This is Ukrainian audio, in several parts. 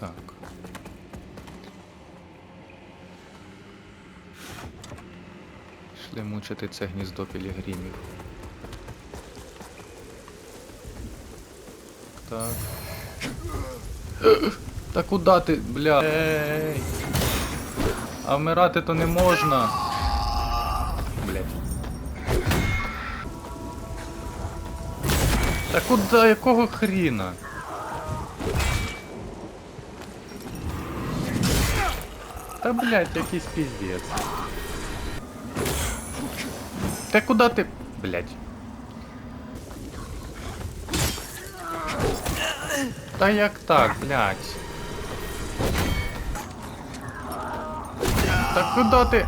Так. Шли мучити це гніздо пілігримів. Так. Та куди ти, бля? Ей! А вмирати то не можна. Блять. Та куди, якого хріна? Та блять, якийсь піздець. Та куди ти. Блять. Та як так, блять? Та куди ти?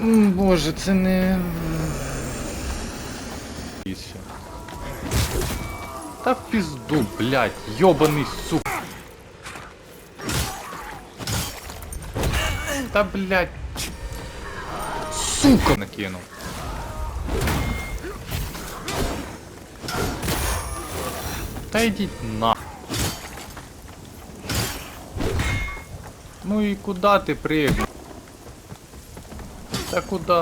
М, Боже, це не. Та в пізду, блять, йобаний сук. Та блять. Сука накинув. Та йдіть на. Ну і куди ти пригнув? Та куди?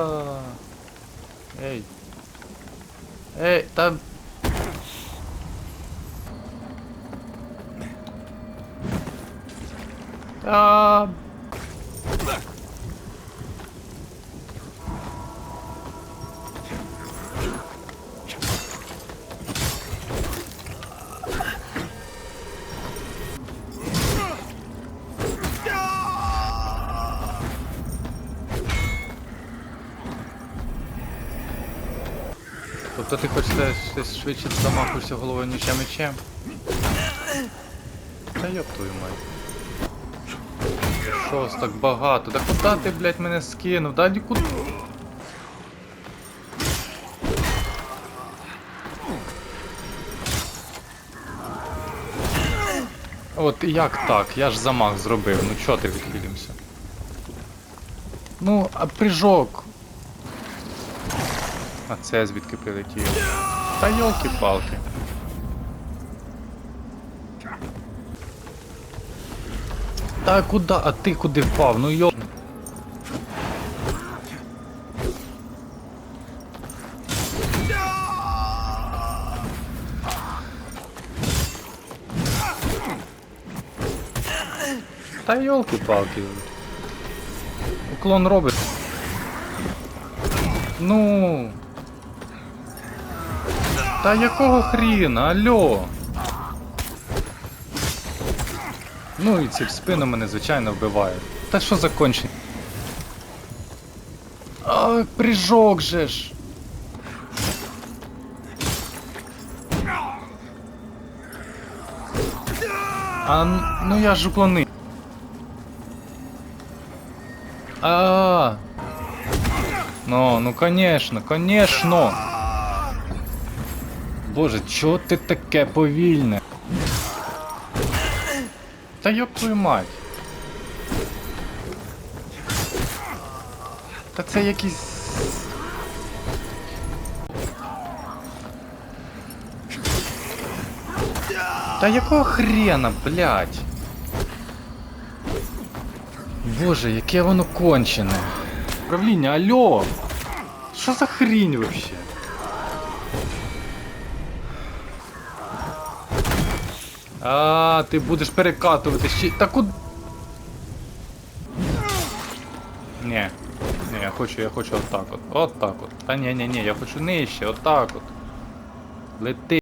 Ей. Ей, та. Та. Тобто ти хочеш щось швидше замахуєшся головою ніж я мечем? Та йоп твою мать. Що ж так багато? Та куди ти, блядь, мене скинув? Та нікуди. От як так? Я ж замах зробив. Ну чо ти відхилімся? Ну, а прыжок. А це звідки прилетіло? Та йолки-палки. Та куди? А ти куди впав? Ну йо. Та йолки-палки. Уклон робить. Ну. Та якого хріна, алло? Ну і ці в спину мене, звичайно, вбивають. Та що за кончені? А, же ж. А, ну я ж уклонив. А. Ну, ну конечно, конечно. Боже, чого ти таке повільне? Та йоп твою мать. Та це якийсь. Та якого хрена, блядь? Боже, яке воно кончене. Управління, алло! Що за хрінь вообще? А, ти будеш перекатувати ще. Та куди? Ні. Ні, я хочу, я хочу отак от. Отак от. Та ні, ні, ні, я хочу нижче, отак от. Лети.